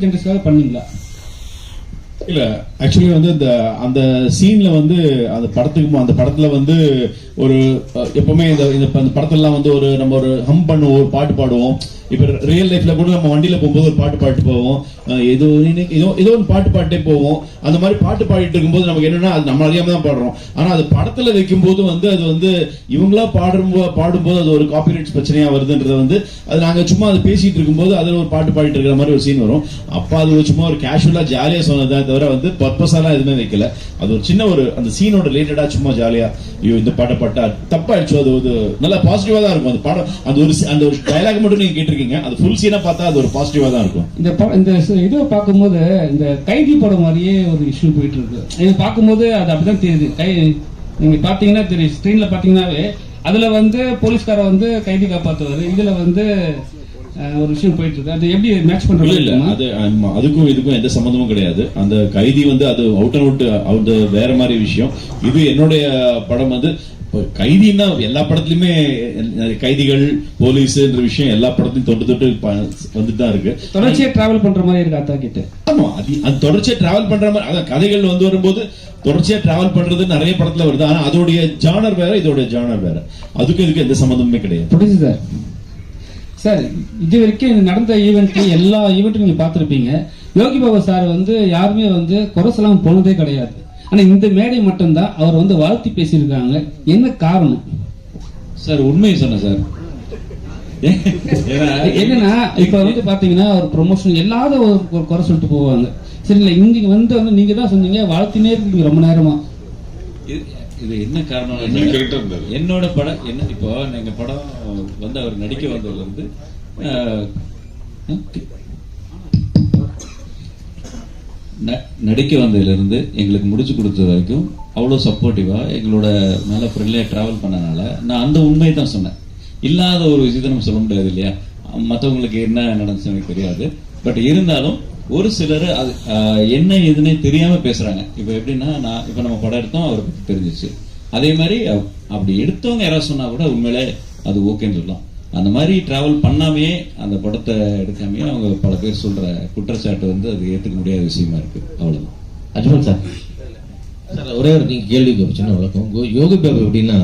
Future ஜென்ரேஷனாக பண்ணீங்களா? இல்ல actually வந்து இந்த அந்த சீன்ல வந்து அந்த படத்துக்கு அந்த படத்துல வந்து ஒரு எப்பவுமே இந்த இந்த ப- இந்த படத்துலலாம் வந்து ஒரு நம்ம ஒரு ஹம் பண்ணுவோம் ஒரு பாட்டு பாடுவோம். இப்போ ரியல் லைஃப்ல கூட நம்ம வண்டியில போகும்போது ஒரு பாட்டு பாட்டு போவோம். ஏதோ ஏதோ ஏதோ ஒரு பாட்டு பாட்டே போவோம். அந்த மாதிரி பாட்டு பாடிட்டு இருக்கும்போது நமக்கு என்னன்னா அது நம்ம அறியாம தான் பாடுறோம். ஆனா அது படத்துல வைக்கும்போது வந்து அது வந்து இவங்களா பாடும்போது பாடும்போது அது ஒரு காப்பிரைட்ஸ் பிரச்சனையா வருதுன்றத வந்து அது நாங்க சும்மா அது பேசிட்டு இருக்கும்போது அதுல ஒரு பாட்டு பாடிட்டு இருக்கிற மாதிரி ஒரு சீன் வரும். அப்போ அது ஒரு சும்மா ஒரு கேஷுவலா ஜாலியா சொன்னதே தவிர வந்து பர்பஸாலாம் எதுவுமே வைக்கல. அது ஒரு சின்ன ஒரு அந்த சீனோட ரிலேட்டடா சும்மா ஜாலியா ஐயோ இந்த பாட்டை பாட்டா தப்பாயிடுச்சு. அது ஒரு நல்லா பாசிட்டிவா தான் இருக்கும். அந்த பாடம் அந்த ஒரு அந்த ஒரு டைலாக் மட்டும் நீங்க கேட்டிருக்கீங்க. அது ஃபுல் சீனா பார்த்தா அது ஒரு பாசிட்டிவா தான் இருக்கும். இந்த இந்த இதை பார்க்கும்போது இந்த கைதி படம் மாதிரியே ஒரு இஷ்யூ போயிட்டு இருக்கு இது பார்க்கும்போது அது அப்படிதான் தெரியுது. கை நீங்க பாத்தீங்கன்னா தெரியும். ஸ்கிரீன்ல பாத்தீங்கன்னாவே அதுல வந்து போலீஸ்கார வந்து கைதி காப்பாத்துவாரு. இதுல வந்து ஒரு விஷயம் போயிட்டு இருக்கு அது எப்படி மேட்ச் பண்றது இல்ல அது அதுக்கும் இதுக்கும் எந்த சம்மந்தமும் கிடையாது. அந்த கைதி வந்து அது அவுட் அவுட் அது வேற மாதிரி விஷயம். இது என்னுடைய படம் வந்து கைதின்னா எல்லா படத்துலயுமே கைதிகள் போலீஸ்ன்ற விஷயம் எல்லா படத்தையும் தொட்டு தொட்டு வந்துட்டு தான் இருக்கு. தொடர்ச்சியா டிராவல் பண்ற மாதிரி இருக்கு அத்தா கிட்ட ஆமா அது அது தொடர்ச்சியா டிராவல் பண்ற மாதிரி அதான் கதைகள் வந்து வரும்போது தொடர்ச்சியா டிராவல் பண்றது நிறைய படத்துல வருது. ஆனா அதோடைய ஜானர் வேற இதோட ஜானர் வேற. அதுக்கும் இதுக்கு எந்த சம்மந்தமுமே கிடையாது. புரியுது சார். சார் இது வரைக்கும் நடந்த ஈவெண்ட் எல்லா ஈவெண்ட்டும் நீங்க பார்த்திருப்பீங்க. யோகி பாபா சார் வந்து யாருமே வந்து குறை சொல்லாம போனதே கிடையாது. ஆனா இந்த மேடை மட்டும்தான் அவர் வந்து வாழ்த்தி பேசியிருக்காங்க. என்ன காரணம்? சார் உண்மையை சொன்னேன் சார். என்னன்னா இப்ப வந்து பாத்தீங்கன்னா ஒரு ப்ரொமோஷன் எல்லாத ஒரு குறை சொல்லிட்டு போவாங்க. சரி இல்ல இங்க வந்து வந்து நீங்க தான் சொன்னீங்க வாழ்த்தினே இருக்கீங்க ரொம்ப நேரமா. இது- இது என்ன காரணம். என்னோட படம் என்ன இப்போ எங்க படம் வந்து அவர் நடிக்க வந்ததுல இருந்து நடிக்க வந்ததுலேருந்து எங்களுக்கு முடிச்சு கொடுத்தது வரைக்கும் அவ்வளோ சப்போர்ட்டிவாக எங்களோட மேலே ஃப்ரெண்ட்லியாக ட்ராவல் பண்ணனால நான் அந்த உண்மையை தான் சொன்னேன். இல்லாத ஒரு விஷயத்தை நம்ம சொல்ல முடியாது இல்லையா? மற்றவங்களுக்கு என்ன நடந்துச்சு எனக்கு தெரியாது. பட் இருந்தாலும் ஒரு சிலர் அது என்ன எதுனே தெரியாமல் பேசுகிறாங்க இப்போ எப்படின்னா நான் இப்போ நம்ம படம் எடுத்தோம் அவரை பற்றி தெரிஞ்சிச்சு. அதே மாதிரி அப்படி எடுத்தவங்க யாராவது சொன்னால் கூட உண்மையிலே அது ஓகேன்னு சொல்லலாம். அந்த மாதிரி டிராவல் பண்ணாமையே அந்த படத்தை எடுக்காமையே அவங்க பல பேர் சொல்ற குற்றச்சாட்டு வந்து அது ஏத்துக்க முடியாத விஷயமா இருக்கு. அவ்வளவுதான். அஜ்மல் சார் சார் ஒரே ஒரு நீங்க கேள்விக்கு ஒரு சின்ன விளக்கம் கோ- யோகி பாபு எப்படின்னா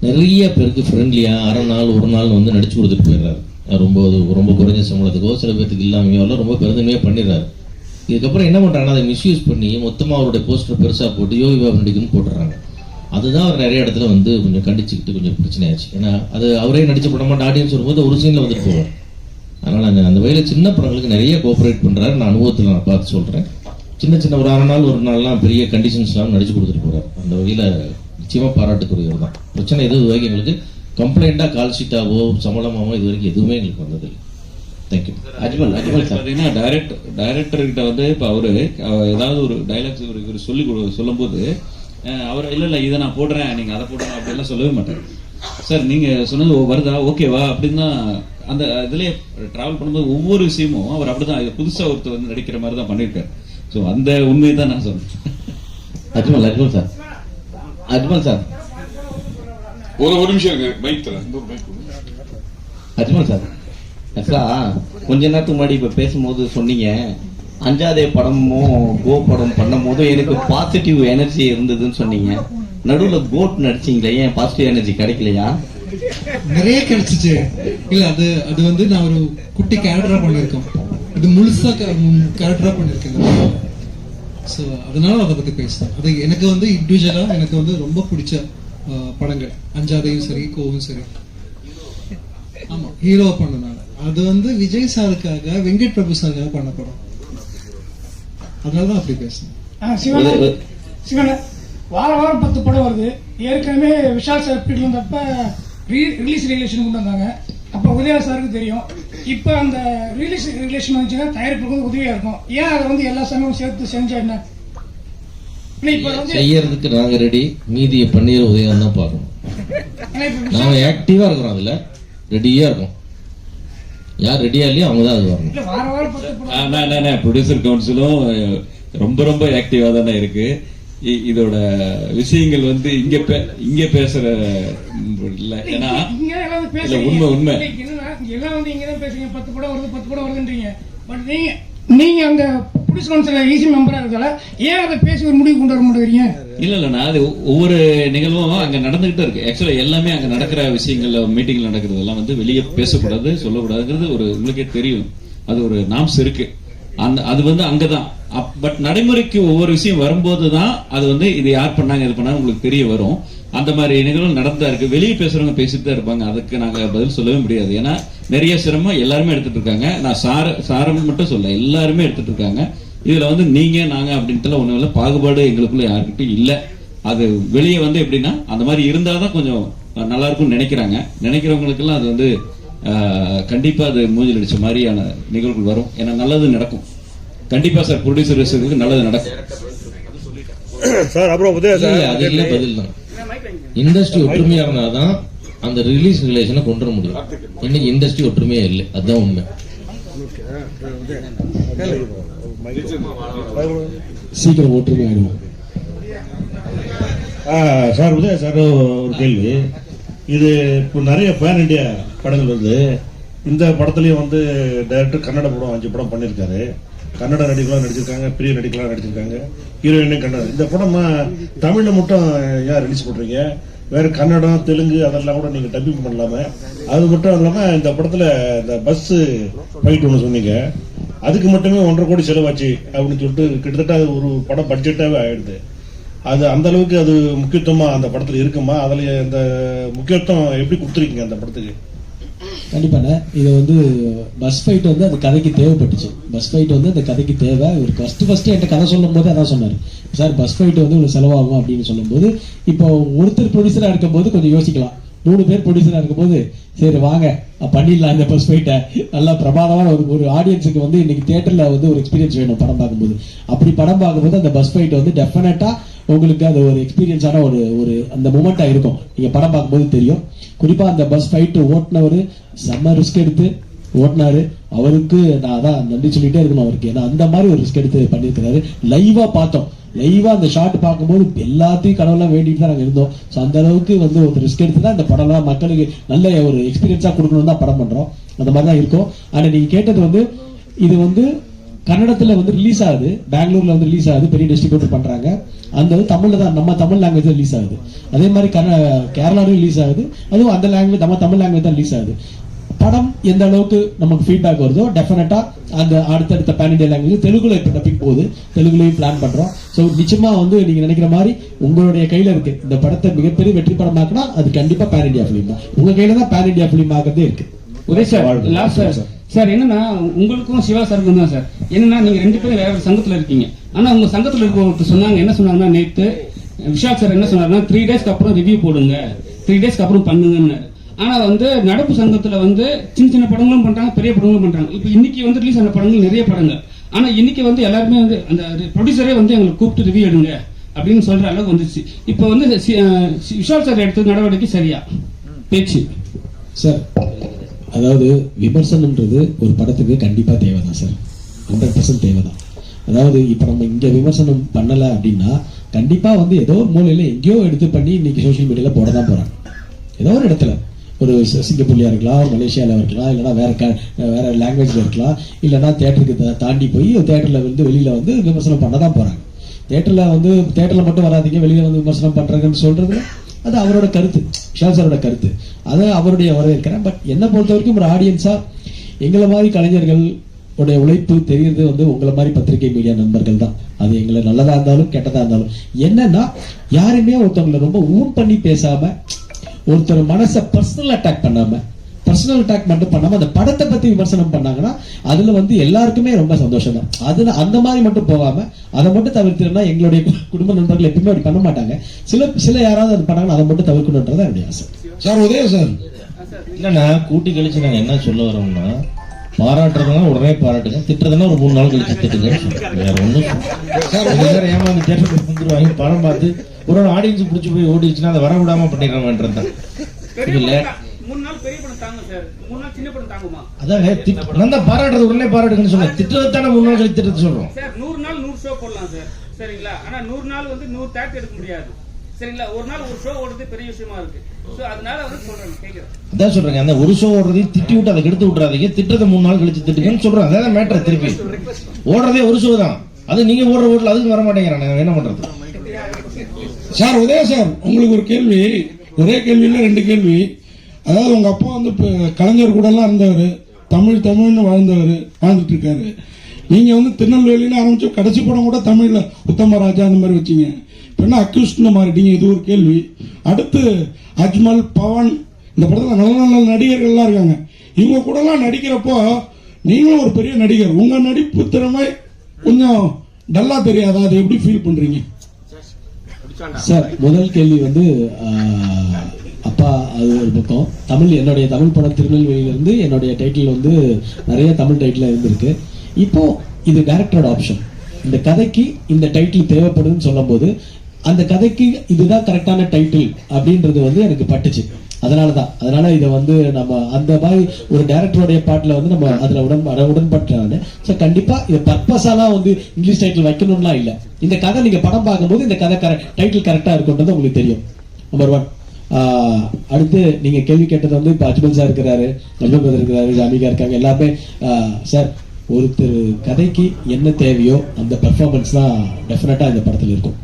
நிறைய பேருக்கு ஃப்ரெண்ட்லியா அரை நாள் ஒரு நாள் வந்து நடிச்சு கொடுத்துட்டு போயிடுறாரு. ரொம்ப ரொம்ப குறைஞ்ச சம்பளத்துக்கோ சில பேர்த்துக்கு இல்லாமையோ எல்லாம் ரொம்ப பெருந்தன்மையா பண்ணிடுறாரு. இதுக்கப்புறம் என்ன பண்றாங்கன்னா அதை மிஸ்யூஸ் பண்ணி மொத்தமா அவருடைய போஸ்டர் பெருசா போட்டு யோகி பாபு நடிக்கணும்னு போட்டுறாங்க அதுதான் அவர் நிறைய இடத்துல வந்து கொஞ்சம் கண்டிச்சுக்கிட்டு கொஞ்சம் பிரச்சனையாச்சு. ஏன்னா அது அவரே நடிச்ச படமா ஆடியன்ஸ் வரும்போது ஒரு சீன்ல வந்துட்டு போவார். அதனால அந்த அந்த வகையில சின்ன படங்களுக்கு நிறைய கோஆபரேட் பண்றாரு. நான் அனுபவத்தில் நான் பார்த்து சொல்றேன். சின்ன சின்ன ஒரு அரை நாள் ஒரு நாள்லாம் பெரிய கண்டிஷன்ஸ்லாம் நடிச்சு கொடுத்துட்டு போறாரு. அந்த வகையில நிச்சயமா பாராட்டுக்குரியவர் தான். பிரச்சனை எதுவும் இது வரைக்கும் எங்களுக்கு கம்ப்ளைண்டா கால் ஷீட்டாவோ சம்பளமாவோ இது வரைக்கும் எதுவுமே எங்களுக்கு வந்தது thank you Ajmal Ajmal sir. பாத்தீங்கன்னா டைரக்டர் டைரக்டர் கிட்ட வந்து இப்ப அவரு ஏதாவது ஒரு டைலாக்ஸ் இவர் இவர் சொல்லி சொல்லும்போது அவர் இல்ல இல்ல இதை நான் போடுறேன். நீங்க அதை போடுறேன் அப்படிலாம் சொல்லவே மாட்டாரு. சார் நீங்க சொன்னது வருதா? ஓகேவா அப்படின்னு தான் அந்த இதுலயே டிராவல் பண்ணும்போது ஒவ்வொரு விஷயமும் அவர் அப்படிதான் இது புதுசா ஒருத்தர் வந்து நடிக்கிற மாதிரி தான் பண்ணியிருக்காரு. ஸோ அந்த உண்மையை தான் நான் சொல்றேன். அஜ்மல் அஜ்மல் சார். அஜ்மல் சார். ஒரு ஒரு நிமிஷம் அஜ்மல் சார். ஆக்சுவலா கொஞ்ச நேரத்துக்கு முன்னாடி இப்ப பேசும்போது சொன்னீங்க. அஞ்சாதே படமும் கோ படம் பண்ணும்போது எனக்கு பாசிட்டிவ் எனர்ஜி இருந்ததுன்னு சொன்னீங்க. நடுவுல கோட் நடிச்சீங்களே ஏன் பாசிட்டிவ் எனர்ஜி கிடைக்கலையா? நிறைய கிடைச்சிச்சு. இல்ல அது அது வந்து நான் ஒரு குட்டி கேரக்டரா பண்ணிருக்கோம் இது முழுசா கேரக்டரா பண்ணிருக்கேன் ஸோ அதனால அதை பத்தி பேசுறேன். அது எனக்கு வந்து இண்டிவிஜுவலா எனக்கு வந்து ரொம்ப பிடிச்ச படங்கள். அஞ்சாதையும் சரி கோவும் சரி. ஆமா ஹீரோ பண்ணனால. அது வந்து விஜய் சாருக்காக வெங்கட் பிரபு சாருக்காக பண்ண படம். அதனால தான் அப்படி பேசுறேன் ஆ, சிவன் சிவன் வார வாரம் பத்து படம் வருது. ஏற்கனவே விஷால் சார் பீரியட் இருந்தப்ப ரிலீஸ் ரிலேஷன் கொண்டு வந்தாங்க. அப்ப உதயா சாருக்கு தெரியும். இப்ப அந்த ரிலீஸ் ரிலேஷன் வந்துச்சுன்னா தயாரிப்புக்கு வந்து உதவியா இருக்கும். ஏன் அதை வந்து எல்லா சமயமும் சேர்த்து செஞ்சா என்ன? இல்ல, இப்ப வந்து செய்யறதுக்கு நாங்க ரெடி மீதியை பன்னீர் உதயம் தான் நாங்க விஷால் ஆக்டிவா இருக்கிறோம் அதுல. ரெடியா இருக்கோம். யார் ரெடியா இல்லையோ அவங்க தான் அது வரணும் ப்ரொடியூசர் கவுன்சிலும் ரொம்ப ரொம்ப ஆக்டிவா தானே இருக்கு. இதோட விஷயங்கள் வந்து இங்க இங்க பேசுற இல்ல ஏன்னா உண்மை உண்மை. எல்லாம் வந்து இங்க தான் பேசுறீங்க. பத்து படம் வருது பத்து படம் வருதுன்றீங்க. பட் நீங்க நீங்க அந்த புலிஸ் கவுன்சிலர் ஈசி மெம்பரா இருக்கல ஏன் அதை பேசி ஒரு முடிவு கொண்டு வர முடியுறீங்க? இல்ல இல்ல நான் அது ஒவ்வொரு நிகழ்வும் அங்க நடந்துகிட்டு இருக்கு. ஆக்சுவலா எல்லாமே அங்க நடக்கிற விஷயங்கள்ல மீட்டிங்ல நடக்கிறது எல்லாம் வந்து வெளியே பேசக்கூடாது சொல்லக்கூடாதுங்கிறது ஒரு உங்களுக்கே தெரியும். அது ஒரு நாம்ஸ் இருக்கு. அந்த அது வந்து அங்கதான். பட் நடைமுறைக்கு ஒவ்வொரு விஷயம் வரும்போது தான் அது வந்து இது யார் பண்ணாங்க இது பண்ணாங்க உங்களுக்கு தெரிய வரும். அந்த மாதிரி நிகழ்வு நடந்தா இருக்கு. வெளியே பேசுறவங்க பேசிட்டு தான் இருப்பாங்க. அதுக்கு நாங்க பதில் சொல்லவே முடியாது. ஏன்னா நிறைய சிரமம் எல்லாருமே எடுத்துட்டு இருக்காங்க நான் சார சாரம் மட்டும் சொல்ல எல்லாருமே எடுத்துட்டு இருக்காங்க இதுல வந்து நீங்க நாங்க அப்படின்ட்டு ஒண்ணும் இல்ல. பாகுபாடு எங்களுக்குள்ள யாருக்கிட்டும் இல்ல. அது வெளியே வந்து எப்படின்னா அந்த மாதிரி இருந்தாதான் கொஞ்சம் நல்லா இருக்கும்னு நினைக்கிறாங்க. நினைக்கிறவங்களுக்கெல்லாம் அது வந்து ஆஹ், கண்டிப்பா அது மூஞ்சில் அடிச்ச மாதிரியான நிகழ்வுகள் வரும். ஏன்னா நல்லது நடக்கும். கண்டிப்பா சார் ப்ரொடியூசர்ஸுக்கு நல்லது நடக்கும். சார் அப்புறம் பதில் தான். இண்டஸ்ட்ரி ஒற்றுமையா இருந்தாதான் அந்த ரிலீஸ் ரிலேஷனை கொண்டு வர முடியும் இன்னைக்கு இண்டஸ்ட்ரி ஒற்றுமையே இல்லை. அதுதான் உண்மை. சீக்கிரம் ஒற்றுமை ஆயிடுவோம் சார் உதய சார் ஒரு கேள்வி. இது இப்போ நிறைய பேன் இண்டியா படங்கள் வருது. இந்த படத்துலேயும் வந்து டைரக்டர் கன்னட படம் அஞ்சு படம் பண்ணியிருக்காரு. கன்னட நடிகலாம் நடிச்சிருக்காங்க பெரிய நடிகலாம் நடிச்சிருக்காங்க. ஹீரோயினும் கன்னட இந்த படமா தமிழில் மட்டும் ஏன் ரிலீஸ் பண்ணுறீங்க வேறு கன்னடம் தெலுங்கு அதெல்லாம் கூட நீங்கள் டப்பிங் பண்ணலாமே. அது மட்டும் இல்லாமல் இந்த படத்தில் இந்த பஸ்ஸு ஃபைட் ஒன்று சொன்னீங்க. அதுக்கு மட்டுமே ஒன்றரை கோடி செலவாச்சு அப்படின்னு சொல்லிட்டு கிட்டத்தட்ட அது ஒரு படம் பட்ஜெட்டாகவே ஆயிடுது. அது அந்த அளவுக்கு அது முக்கியத்துவமாக அந்த படத்தில் இருக்குமா? அதில் இந்த முக்கியத்துவம் எப்படி கொடுத்துருக்கீங்க அந்த படத்துக்கு? கண்டிப்பாண்ணே இது வந்து பஸ் ஃபைட் வந்து அந்த கதைக்கு தேவைப்பட்டுச்சு. பஸ் ஃபைட் வந்து அந்த கதைக்கு தேவை. இவர் ஃபர்ஸ்ட் ஃபர்ஸ்ட் என்கிட்ட கதை சொல்லும் போது அதான் சொன்னார். சார் பஸ் ஃபைட் வந்து உங்களுக்கு செலவாகும்? அப்படின்னு சொல்லும்போது இப்போ ஒருத்தர் ப்ரொடியூசரா இருக்கும்போது கொஞ்சம் யோசிக்கலாம். மூணு பேர் ப்ரொடியூசரா இருக்கும்போது சரி வாங்க. பண்ணிடலாம் இந்த பஸ் ஃபைட்டை நல்லா பிரமாதமான ஒரு ஒரு ஆடியன்ஸுக்கு வந்து இன்னைக்கு தியேட்டர்ல வந்து ஒரு எக்ஸ்பீரியன்ஸ் வேணும் படம் பார்க்கும்போது. அப்படி படம் பார்க்கும்போது அந்த பஸ் ஃபைட் வந்து டெஃபினட்டா உங்களுக்கு அது ஒரு எக்ஸ்பீரியன்ஸான ஒரு ஒரு அந்த மூமெண்ட்டாக இருக்கும். நீங்கள் படம் பார்க்கும்போது தெரியும். குறிப்பாக அந்த பஸ் ஃபைட்டு ஓட்டினவர் செம்ம ரிஸ்க் எடுத்து ஓட்டினாரு. அவருக்கு நான் அதான் நன்றி சொல்லிட்டே இருக்கணும் அவருக்கு. ஏன்னா அந்த மாதிரி ஒரு ரிஸ்க் எடுத்து பண்ணியிருக்கிறாரு. லைவாக பார்த்தோம். லைவாக அந்த ஷாட் பார்க்கும்போது எல்லாத்தையும் கடவுளாக வேண்டிட்டு தான் நாங்கள் இருந்தோம். ஸோ அந்த அளவுக்கு வந்து ஒரு ரிஸ்க் எடுத்து தான் இந்த படம்லாம் மக்களுக்கு நல்ல ஒரு எக்ஸ்பீரியன்ஸாக கொடுக்கணும் தான் படம் பண்ணுறோம் அந்த மாதிரி தான் இருக்கும். ஆனால் நீங்கள் கேட்டது வந்து இது வந்து கன்னடத்துல வந்து ரிலீஸ் ஆகுது. பெங்களூர்ல வந்து ரிலீஸ் ஆகுது. பெரிய டிஸ்ட்ரிபியூட்டர் பண்றாங்க. அந்த வந்து தமிழ்ல தான் நம்ம தமிழ் லாங்குவேஜ் ரிலீஸ் ஆகுது. அதே மாதிரி கன கேரளாலும் ரிலீஸ் ஆகுது. அதுவும் அந்த லாங்குவேஜ் நம்ம தமிழ் லாங்குவேஜ் தான் ரிலீஸ் ஆகுது. படம் எந்த அளவுக்கு நமக்கு ஃபீட்பேக் வருதோ டெஃபினட்டா அந்த அடுத்தடுத்த பேன் இண்டியா லாங்குவேஜ் தெலுங்குல இப்போ டப்பிங் போகுது. தெலுங்குலையும் பிளான் பண்றோம். ஸோ நிச்சயமா வந்து நீங்க நினைக்கிற மாதிரி உங்களுடைய கையில இருக்கு. இந்த படத்தை மிகப்பெரிய வெற்றி படமாக்குனா அது கண்டிப்பா பேன் இண்டியா ஃபிலிம் தான். உங்க கையில தான் பேன் இண்டியா ஃபிலிம் ஆகிறதே இருக்கு. ஒரே சார் லாஸ்ட் சார். சார் என்னன்னா உங்களுக்கும் சிவா சாருக்கும் தான் சார் என்னன்னா நீங்க ரெண்டு பேரும் வேற ஒரு சங்கத்துல இருக்கீங்க. ஆனா உங்க சங்கத்துல இருக்க ஒருத்தர் சொன்னாங்க என்ன சொன்னாங்கன்னா நேத்து விஷால் சார் என்ன சொன்னாருன்னா த்ரீ டேஸ்க்கு அப்புறம் ரிவ்யூ போடுங்க. த்ரீ டேஸ்க்கு அப்புறம் பண்ணுங்கன்னு. ஆனா வந்து நடப்பு சங்கத்துல வந்து சின்ன சின்ன படங்களும் பண்றாங்க பெரிய படங்களும் பண்றாங்க. இப்போ இன்னைக்கு வந்து ரிலீஸ் ஆன படங்கள் நிறைய படங்கள். ஆனா இன்னைக்கு வந்து எல்லாருமே வந்து அந்த ப்ரொடியூசரே வந்து எங்களுக்கு கூப்பிட்டு ரிவ்யூ எடுங்க அப்படின்னு சொல்ற அளவுக்கு வந்துச்சு இப்போ வந்து விஷால் சார் எடுத்த நடவடிக்கை சரியா? பேச்சு. சார் அதாவது விமர்சனம்ன்றது ஒரு படத்துக்கு கண்டிப்பா தேவைதான் சார் ஹண்ட்ரட் பர்சன்ட் தேவைதான். அதாவது இப்போ நம்ம இங்கே விமர்சனம் பண்ணலை அப்படின்னா கண்டிப்பாக வந்து ஏதோ ஒரு மூலையில் எங்கேயோ எடுத்து பண்ணி இன்னைக்கு சோஷியல் மீடியாவில் போட தான் போகிறாங்க ஏதோ ஒரு இடத்துல. ஒரு சி- இருக்கலாம் மலேசியாவில் இருக்கலாம் இல்லைன்னா வேற க- வேற லாங்குவேஜில் இருக்கலாம் இல்லைன்னா தேட்டருக்கு தாண்டி போய் தேட்டரில் வந்து வெளியில் வந்து விமர்சனம் பண்ண தான் போகிறாங்க தேட்டரில் வந்து தேட்டரில் மட்டும் வராதீங்க வெளியில் வந்து விமர்சனம் பண்ணுறதுன்னு சொல்கிறது அது அவரோட கருத்து விஷால் சாரோட கருத்து. அதை அவருடைய வரவேற்கிறேன். பட் என்னை பொறுத்த வரைக்கும் ஒரு ஆடியன்ஸா எங்களை மாதிரி கலைஞர்கள் உடைய உழைப்பு தெரியறது வந்து உங்களை மாதிரி பத்திரிகை மீடியா நண்பர்கள் தான். அது எங்களை நல்லதா இருந்தாலும் கெட்டதா இருந்தாலும். என்னன்னா யாருமே ஒருத்தவங்களை ரொம்ப ஊன் பண்ணி பேசாம ஒருத்தர் மனசை பர்சனல் அட்டாக் பண்ணாம பர்சனல் அட்டாக் மட்டும் பண்ணாம அந்த படத்தை பத்தி விமர்சனம் பண்ணாங்கன்னா அதுல வந்து எல்லாருக்குமே ரொம்ப சந்தோஷம் தான் அதுல அந்த மாதிரி மட்டும் போகாம அதை மட்டும் தவிர்த்துனா எங்களுடைய குடும்ப நண்பர்கள் எப்பயுமே அப்படி பண்ண மாட்டாங்க. சில சில யாராவது அது பண்ணாங்கன்னா அதை மட்டும் தவிர்க்கணுன்றதா என்னுடைய ஆசை. சார் உதயம் சார். இல்லைண்ணா கூட்டி கழிச்சு நாங்க என்ன சொல்ல வரோம்னா பாராட்டுறதுனா உடனே பாராட்டுங்க திட்டுறதுனா ஒரு மூணு நாள் கழிச்சு திட்டுங்க. வேற ஒண்ணும் சார் சார் ஏமாந்து தேட்டருக்கு வந்துருவாங்க படம் பார்த்து ஒரு ஒரு ஆடியன்ஸ் பிடிச்சி போய் ஓடிச்சுன்னா அதை வர விடாம பண்ணிடுறாங்கன்றது தான் இல்ல மூணு நாள் பெரிய படம் தாங்க சார். மூணு நாள் சின்ன படம் தாங்குமா? திட்டு நான் தான் பாராட்டுறது உடனே பாராட்டுங்கன்னு சொன்னேன் திட்டுறது தானே மூணு நாள் கழிச்சு திட்டுறது சொல்றோம். சார் நூறு நாள் நூறு ஷோ போடலாம் சார். சரிங்களா? ஆனா நூறு நாள் வந்து நூறு தேட்டர் எடுக்க முடியாது. சரிங்களா? ஒரு நாள் ஒரு ஷோ ஓடுறது பெரிய விஷயமா இருக்கு. சொல்றேன் அதான் சொல்றேங்க. அந்த ஒரு ஷோ ஓடுறதையும் திட்டி விட்டு அதை கெடுத்து விட்றாதீங்க திட்டத்தை மூணு நாள் கழிச்சு திட்டுங்கன்னு சொல்றேன். அதான் மேட்டர் திருப்பி. ஓடுறதே ஒரு ஷோ தான். அது நீங்க ஓடுற ஓட்டல அதுக்கு வர மாட்டேங்கிறாங்க என்ன பண்றது? சார் உதய சார் உங்களுக்கு ஒரு கேள்வி. ஒரே கேள்வியில் ரெண்டு கேள்வி. அதாவது உங்க அப்பா வந்து இப்ப கலைஞர் கூட எல்லாம் இருந்தவர் தமிழ் தமிழ்னு வாழ்ந்தவர் வாழ்ந்துட்டு இருக்காரு. நீங்க வந்து திருநெல்வேலின்னு ஆரம்பிச்சு கடைசி படம் கூட தமிழ்ல உத்தம ராஜா அந்த மாதிரி வச்சீங்க. இப்ப என்ன அக்யூஸ்ட்னு மாறிட்டீங்க இது ஒரு கேள்வி. அடுத்து அஜ்மல் பவன் இந்த படத்துல நல்ல நல்ல நடிகர்கள்லாம் இருக்காங்க. இவங்க கூடலாம் நடிக்கிறப்போ நீங்களும் ஒரு பெரிய நடிகர். உங்க நடிப்பு திறமை கொஞ்சம் டல்லா தெரியாதா? அதை எப்படி ஃபீல் பண்றீங்க? சார் முதல் கேள்வி வந்து அப்பா அது ஒரு பக்கம். தமிழ் என்னுடைய தமிழ் படம் திருநெல்வேலியிலேருந்து என்னுடைய டைட்டில் வந்து நிறைய தமிழ் டைட்டில் இருந்திருக்கு. இப்போ இது டேரக்டரோட ஆப்ஷன் இந்த கதைக்கு இந்த டைட்டில் தேவைப்படுதுன்னு சொல்லும்போது அந்த கதைக்கு இதுதான் கரெக்டான டைட்டில் அப்படின்றது வந்து எனக்கு பட்டுச்சு. அதனால தான் அதனால இதை வந்து நம்ம அந்த மாதிரி ஒரு டேரக்டருடைய பாட்டில் வந்து நம்ம அதில் உடன் உடன்பட்டுறாங்க ஸோ கண்டிப்பாக இது பர்பஸாலாம் வந்து இங்கிலீஷ் டைட்டில் வைக்கணும்லாம் இல்லை. இந்த கதை நீங்கள் படம் பார்க்கும்போது இந்த கதை கரெக்ட் டைட்டில் கரெக்டாக இருக்குன்றது உங்களுக்கு தெரியும். நம்பர் ஒன் அடுத்து நீங்க கேள்வி கேட்டது வந்து இப்போ அஜ்மல் சார் இருக்கிறாரு அஜ்மல் பிரதர் இருக்கிறாரு ஜாமிகா இருக்காங்க எல்லாமே சார் ஒருத்தர் கதைக்கு என்ன தேவையோ அந்த பெர்ஃபார்மன்ஸ் தான் டெஃபினட்டா இந்த படத்துல இருக்கும்.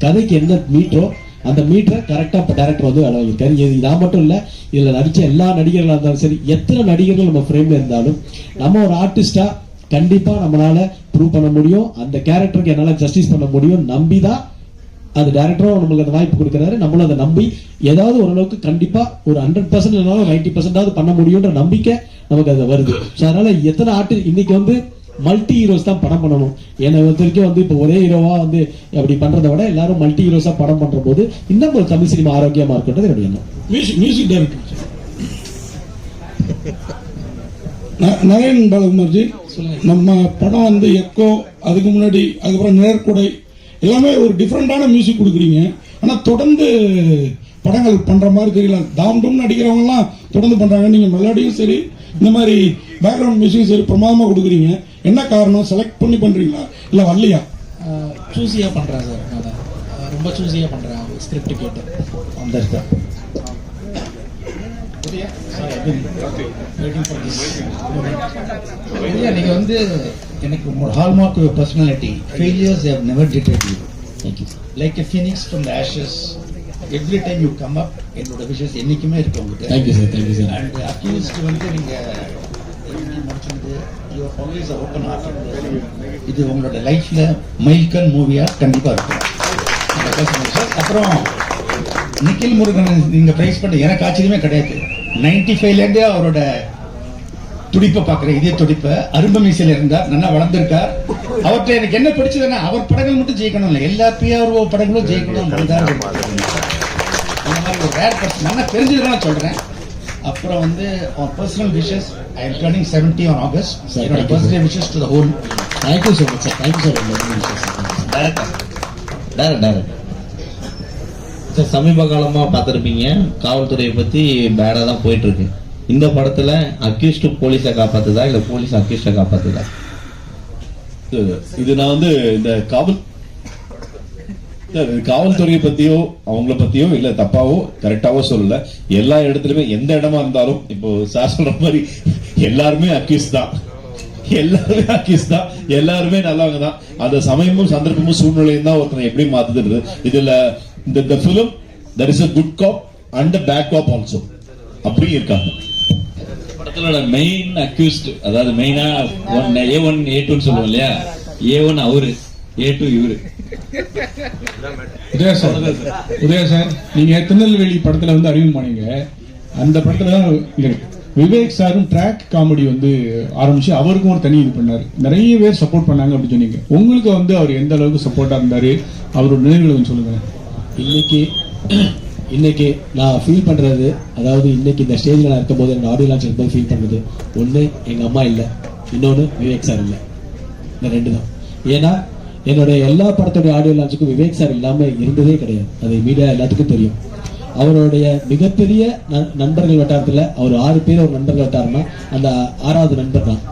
கதைக்கு என்ன மீட்டரோ அந்த மீட்டரை கரெக்டா டேரக்டர் வந்து அளவிருக்காரு இது நான் மட்டும் இல்ல இதுல நடிச்ச எல்லா நடிகர்களா இருந்தாலும் சரி எத்தனை நடிகர்கள் நம்ம ஃப்ரேம்ல இருந்தாலும் நம்ம ஒரு ஆர்டிஸ்டா கண்டிப்பா நம்மளால ப்ரூவ் பண்ண முடியும் அந்த கேரக்டருக்கு என்னால ஜஸ்டிஸ் பண்ண முடியும் நம்பிதான் அது டேரக்டரும் நம்மளுக்கு அந்த வாய்ப்பு கொடுக்குறாரு. நம்மளும் அதை நம்பி ஏதாவது ஓரளவுக்கு கண்டிப்பா ஒரு ஹண்ட்ரட் பர்சன்ட் இல்லைனாலும் நைன்டி பர்சன்டாவது பண்ண முடியும்ன்ற நம்பிக்கை நமக்கு அது வருது. ஸோ அதனால எத்தனை ஆர்டி இன்னைக்கு வந்து மல்டி ஹீரோஸ் தான் படம் பண்ணணும். என்னை பொறுத்த வரைக்கும் வந்து இப்போ ஒரே ஹீரோவா வந்து அப்படி பண்றதை விட எல்லாரும் மல்டி ஹீரோஸா படம் பண்ற போது இன்னும் ஒரு தமிழ் சினிமா ஆரோக்கியமா இருக்குன்றது என்னுடைய எண்ணம். Music music director Naren Balakumarji நம்ம படம் வந்து எக்கோ அதுக்கு முன்னாடி அதுக்கப்புறம் நிழற்குடை எல்லாமே ஒரு டிஃப்ரெண்டான மியூசிக் கொடுக்குறீங்க. ஆனா தொடர்ந்து படங்கள் பண்ற மாதிரி தெரியல. தாம் டும் நடிக்கிறவங்க எல்லாம் தொடர்ந்து பண்றாங்க. நீங்க மெலடியும் சரி இந்த மாதிரி பேக்ரவுண்ட் மியூசிக்கும் சரி பிரமாதமா கொடுக்குறீங்க. என்ன காரணம்? செலக்ட் பண்ணி பண்றீங்களா? இல்ல வரலையா? சூஸியாக பண்ணுறேன் சார் ரொம்ப சூஸியாக பண்ணுறேன் ஸ்கிரிப்ட் கேட்டு. இல்லையா நீங்கள் வந்து எனக்கு ஒரு hallmark personality failures have never டிட்டட் you thank you like a phoenix from the ashes every time you come up என்னோட விஷஸ் என்றைக்குமே இருக்கு உங்களுக்கு thank you sir thank you sir and accused வந்து நீங்கள் முடிச்சது யூ ஆல்வேஸ் ஓப்பன் ஹார்ட் இது உங்களோட லைஃப்ல மைல்கல் மூவியா கண்டிப்பா இருக்கும். அப்புறம் நிக்கில் முருகன் நீங்க பிரைஸ் பண்ண எனக்கு ஆச்சரியமே கிடையாது. நைன்டி ஃபைவ்லேருந்தே அவரோட துடிப்பை பார்க்குறேன் இதே துடிப்பை. அரும்பு மீசையில் இருந்தார் நல்லா வளர்ந்திருக்கார். அவர்கிட்ட எனக்கு என்ன பிடிச்சதுன்னா அவர் படங்கள் மட்டும் ஜெயிக்கணும் இல்லை எல்லா பிஆர்ஓ படங்களும் ஜெயிக்கணும். அந்த மாதிரி ஒரு ரேர் பர்சன் நல்லா தெரிஞ்சதுனால சொல்றேன். அப்புறம் வந்து அவன் personal wishes I am turning seventy on August என்னோட birthday wishes to the whole thank you so much sir thank you sir director direct direct sir சமீப காலமா பார்த்துருப்பீங்க. காவல்துறையை பத்தி பேடாக தான் போயிட்டு இருக்கு இந்த படத்துல அக்யூஸ்ட் போலீஸை காப்பாத்துதா இல்ல போலீஸ் அக்யூஸ்டை காப்பாத்துதா? இது- நான் வந்து இந்த காவல் காவல்துறையை பத்தியோ அவங்கள பத்தியோ இல்ல தப்பாவோ கரெக்டாவோ சொல்லல. எல்லா இடத்துலயுமே எந்த இடமா இருந்தாலும் இப்போ சார் சொல்ற மாதிரி எல்லாருமே அக்யூஸ் தான். எல்லாருமே அக்யூஸ் தான். எல்லாருமே நல்லவங்க தான். அந்த சமயமும் சந்தர்ப்பமும் சூழ்நிலையும் தான் ஒருத்தனை எப்படி மாத்துது இதுல இந்த இந்த film there is a good cop and bad cop also அப்படியும் இருக்காங்க. படத்தோட மெயின் அக்யூஸ்ட் அதாவது மெயினா ஒன் ஏ ஒன் ஏ டூன்னு சொல்லுவோம் இல்லையா? ஏ ஒன் அவரு ஏ டூ இவரு. உதயா சார் உதயா சார் நீங்க திருநெல்வேலி படத்துல வந்து அறிமுகமானீங்க அந்த படத்துல தான் விவேக் சாரும் ட்ராக் காமெடி வந்து ஆரம்பிச்சு அவருக்கும் ஒரு தனி இது பண்ணாரு. நிறைய பேர் சப்போர்ட் பண்ணாங்க அப்படின்னு சொன்னீங்க. உங்களுக்கு வந்து அவர் எந்த அளவுக்கு சப்போர்ட்டா இருந்தாரு? அவரோட நினைவுகளை சொல்லுங்க இன்னைக்கு இன்னைக்கு நான் ஃபீல் பண்றது அதாவது இன்னைக்கு இந்த ஸ்டேஜ்ல நான் இருக்கும்போது என்னோட ஆடியோ லான்ச் இருக்கும்போது ஃபீல் பண்றது ஒண்ணு எங்க அம்மா இல்ல. இன்னொன்னு விவேக் சார் இல்ல. இந்த ரெண்டு தான். ஏன்னா என்னோட எல்லா படத்தோட ஆடியோ லான்ச்சுக்கும் விவேக் சார் இல்லாம இருந்ததே கிடையாது. அது மீடியா எல்லாத்துக்கும் தெரியும். அவருடைய மிகப்பெரிய நண்பர்கள் வட்டாரத்துல அவர் ஆறு பேர் ஒரு நண்பர்கள் வட்டாரம்னா அந்த ஆறாவது நண்பர் தான்.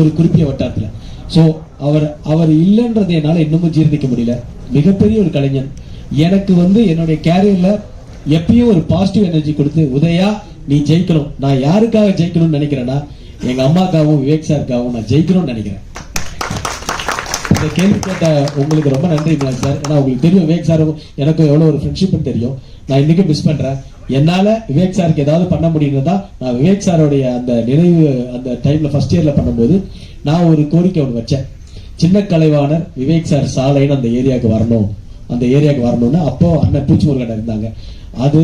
ஒரு குறிப்பிய வட்டாரத்துல. சோ அவர் அவர் இல்லைன்றது என்னால் இன்னமும் ஜீர்ணிக்க முடியல. மிகப்பெரிய ஒரு கலைஞன். எனக்கு வந்து என்னுடைய கேரியர்ல எப்பயும் ஒரு பாசிட்டிவ் எனர்ஜி கொடுத்து உதயா நீ ஜெயிக்கணும். நான் யாருக்காக ஜெயிக்கணும்னு நினைக்கிறேன்னா எங்க அம்மாக்காகவும் விவேக் சாருக்காகவும் நான் ஜெயிக்கணும்னு நினைக்கிறேன். இந்த கேள்வி கேட்ட உங்களுக்கு ரொம்ப நன்றி மிலன் சார். ஏன்னா உங்களுக்கு தெரியும் விவேக் சார் எனக்கும் எவ்வளவு ஒரு ஃப்ரெண்ட்ஷிப் தெரியும். நான் இன்னைக்கு மிஸ் பண்றேன். என்னால விவேக் சாருக்கு ஏதாவது பண்ண முடியும்னா நான் விவேக் சாரோடைய அந்த நினைவு அந்த டைம்ல ஃபர்ஸ்ட் இயர்ல பண்ணும்போது நான் ஒரு கோரிக்கை ஒன்று வச்சேன். சின்ன கலைவாணர் விவேக் சார் சாலைன்னு அந்த ஏரியாவுக்கு வரணும். அந்த ஏரியாவுக்கு வரணும்னு அப்போ அண்ணன் பூச்சி முருகன் இருந்தாங்க. அது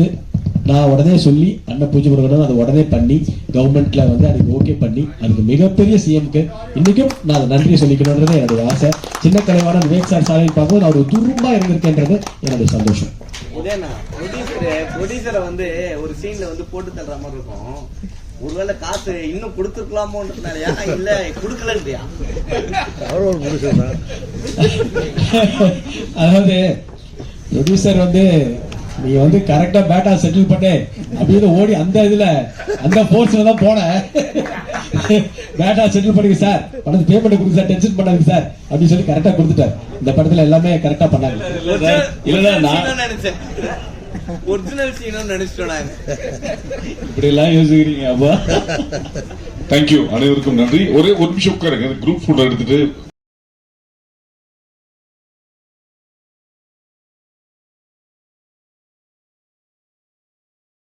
நான் உடனே சொல்லி அண்ணன் பூச்சி முருகனும் அதை உடனே பண்ணி கவர்மெண்ட்ல வந்து அதுக்கு ஓகே பண்ணி அதுக்கு மிகப்பெரிய சிஎம்க்கு இன்னைக்கும் நான் அதை நன்றி சொல்லிக்கணுன்றது என்னுடைய ஆசை. சின்ன கலைவான விவேக் சார் சாலையில் பார்க்கும்போது நான் ஒரு துரும்பா இருந்திருக்கேன்றது என்னுடைய சந்தோஷம். ப்ரொடியூசரை வந்து ஒரு சீன்ல வந்து போட்டு தள்ளுற மாதிரி இருக்கும். ஒருவேளை காசு இன்னும் கொடுத்துருக்கலாமோன்றதுனாலயா? இல்ல கொடுக்கலன்றியா? அதாவது ப்ரொடியூசர் வந்து நீ வந்து கரெக்டா பேட்டா செட்டில் பண்ணு அப்படின்னு ஓடி அந்த இதுல அந்த போர்ஸ்ல தான் போனேன் பேட்டா செட்டில் பண்ணுங்க சார் பணத்து பேமெண்ட் கொடுங்க சார் டென்ஷன் பண்ணாதுங்க சார் அப்படின்னு சொல்லி கரெக்டா கொடுத்துட்டார். இந்த படத்துல எல்லாமே கரெக்டா பண்ணாங்க. இல்ல நான் நினைச்சேன். ஒரிஜினல் சீனும் நினைச்சிட்டோம் நாங்க இப்படி எல்லாம் யோசிக்கிறீங்க அப்பா? தேங்க்யூ அனைவருக்கும் நன்றி. ஒரே ஒரு நிமிஷம் உட்காருங்க. குரூப் போட்டோ எடுத்துட்டு